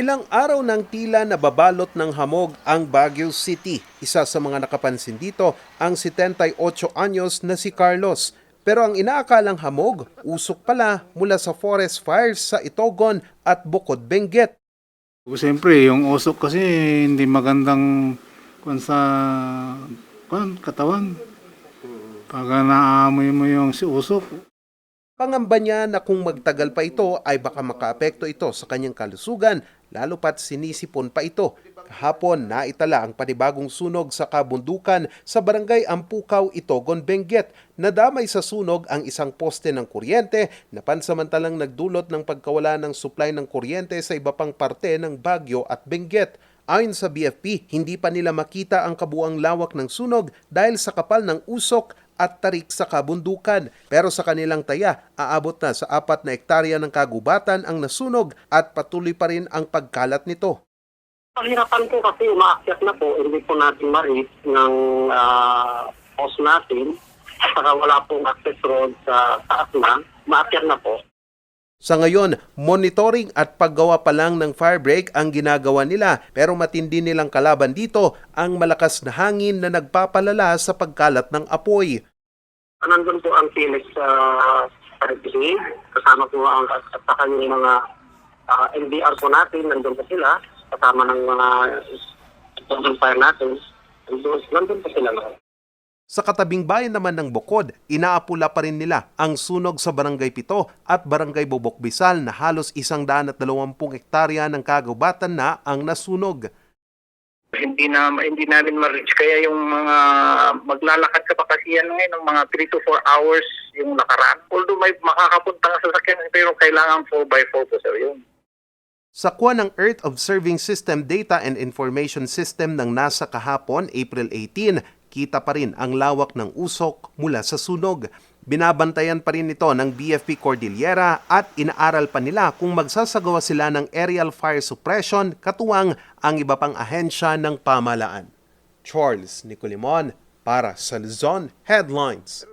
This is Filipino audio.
Ilang araw nang tila nababalot ng hamog ang Baguio City. Isa sa mga nakapansin dito ang 78 anyos na si Carlos. Pero ang inaakalang hamog, usok pala mula sa forest fires sa Itogon at Bukod Benguet. Siyempre, yung usok kasi hindi magandang kung sa kung, katawan. Pag naamoy mo yung si usok, Pangamba niya na kung magtagal pa ito ay baka makaapekto ito sa kanyang kalusugan lalo pat sinisipon pa ito. Kahapon naitala ang panibagong sunog sa kabundukan sa barangay Ampukaw, Itogon, Benguet. Nadamay sa sunog ang isang poste ng kuryente na pansamantalang nagdulot ng pagkawala ng supply ng kuryente sa iba pang parte ng Baguio at Benguet. Ayon sa BFP, hindi pa nila makita ang kabuang lawak ng sunog dahil sa kapal ng usok at tarik sa kabundukan. Pero sa kanilang taya, aabot na sa apat na ektarya ng kagubatan ang nasunog at patuloy pa rin ang pagkalat nito. Pahirapan po kasi umaakyat na po, hindi po natin ma-reach ng uh, post natin at saka wala pong access road sa taas na, maakyat na po. Sa ngayon, monitoring at paggawa pa lang ng fire break ang ginagawa nila pero matindi nilang kalaban dito ang malakas na hangin na nagpapalala sa pagkalat ng apoy. Nandun po ang Phoenix sa uh, RPC, kasama po ang at saka yung mga uh, NBR po natin, nandun po sila, kasama ng mga uh, fire natin, nandun, nandun po sila lahat. Sa katabing bayan naman ng Bukod, inaapula pa rin nila ang sunog sa Barangay Pito at Barangay Bubok Bisal na halos isang daan at dalawampung hektarya ng kagubatan na ang nasunog. Hindi na hindi namin ma-reach kaya yung mga maglalakad ka pa kasi yan ngayon ng mga 3 to 4 hours yung nakaraan. Although may makakapunta sa sakyan pero kailangan 4x4 po sir yun. Sa kuha ng Earth Observing System Data and Information System ng NASA kahapon, April 18, kita pa rin ang lawak ng usok mula sa sunog. Binabantayan pa rin ito ng BFP Cordillera at inaaral pa nila kung magsasagawa sila ng aerial fire suppression katuwang ang iba pang ahensya ng pamalaan. Charles Nicolimon para sa Luzon Headlines.